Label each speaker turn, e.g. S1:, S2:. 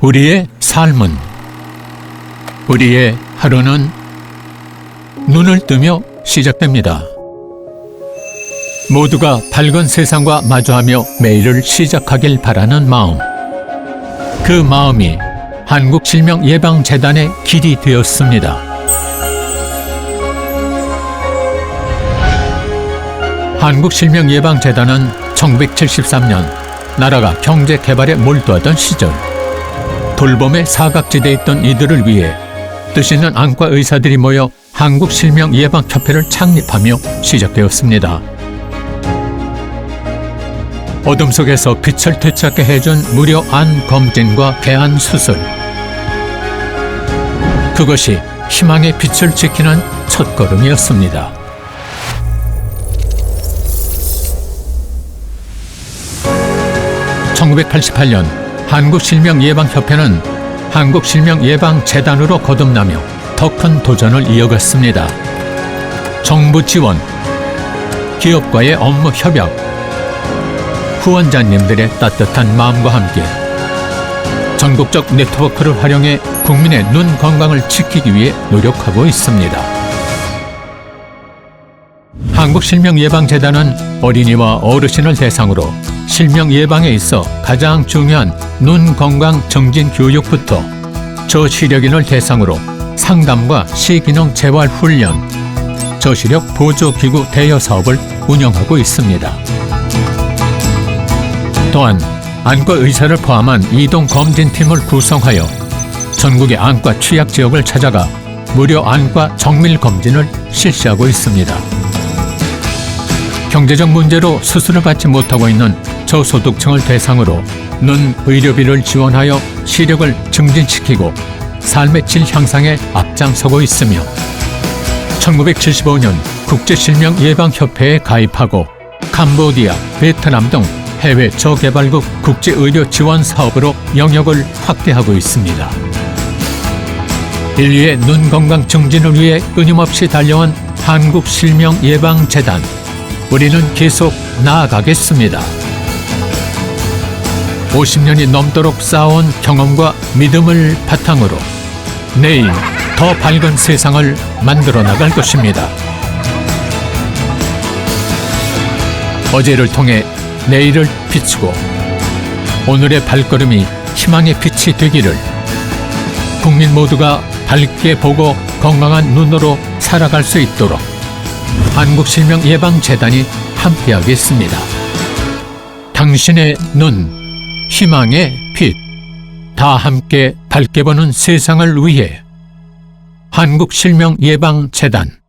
S1: 우리의 삶은 우리의 하루는 눈을 뜨며 시작됩니다. 모두가 밝은 세상과 마주하며 매일을 시작하길 바라는 마음. 그 마음이 한국실명예방재단의 길이 되었습니다. 한국실명예방재단은 1973년 나라가 경제 개발에 몰두하던 시절 돌봄의 사각지대에 있던 이들을 위해 뜻 있는 안과 의사들이 모여 한국 실명 예방 협회를 창립하며 시작되었습니다. 어둠 속에서 빛을 되찾게 해준 무료 안 검진과 개안 수술. 그것이 희망의 빛을 지키는 첫걸음이었습니다. (1988년) 한국실명예방협회는 한국실명예방재단으로 거듭나며 더 큰 도전을 이어갔습니다. 정부 지원, 기업과의 업무 협약, 후원자님들의 따뜻한 마음과 함께 전국적 네트워크를 활용해 국민의 눈 건강을 지키기 위해 노력하고 있습니다. 한국실명예방재단은 어린이와 어르신을 대상으로 실명 예방에 있어 가장 중요한 눈 건강 정진 교육부터 저시력인을 대상으로 상담과 시기능 재활 훈련, 저시력 보조 기구 대여 사업을 운영하고 있습니다. 또한 안과 의사를 포함한 이동 검진팀을 구성하여 전국의 안과 취약 지역을 찾아가 무료 안과 정밀 검진을 실시하고 있습니다. 경제적 문제로 수술을 받지 못하고 있는 저소득층을 대상으로 눈 의료비를 지원하여 시력을 증진시키고 삶의 질 향상에 앞장서고 있으며 1975년 국제실명예방협회에 가입하고 캄보디아, 베트남 등 해외 저개발국 국제의료 지원 사업으로 영역을 확대하고 있습니다. 인류의 눈 건강 증진을 위해 끊임없이 달려온 한국실명예방재단. 우리는 계속 나아가겠습니다. 50년이 넘도록 쌓아온 경험과 믿음을 바탕으로 내일 더 밝은 세상을 만들어 나갈 것입니다. 어제를 통해 내일을 비추고 오늘의 발걸음이 희망의 빛이 되기를 국민 모두가 밝게 보고 건강한 눈으로 살아갈 수 있도록 한국실명예방재단이 함께하겠습니다. 당신의 눈, 희망의 빛, 다 함께 밝게 보는 세상을 위해 한국실명예방재단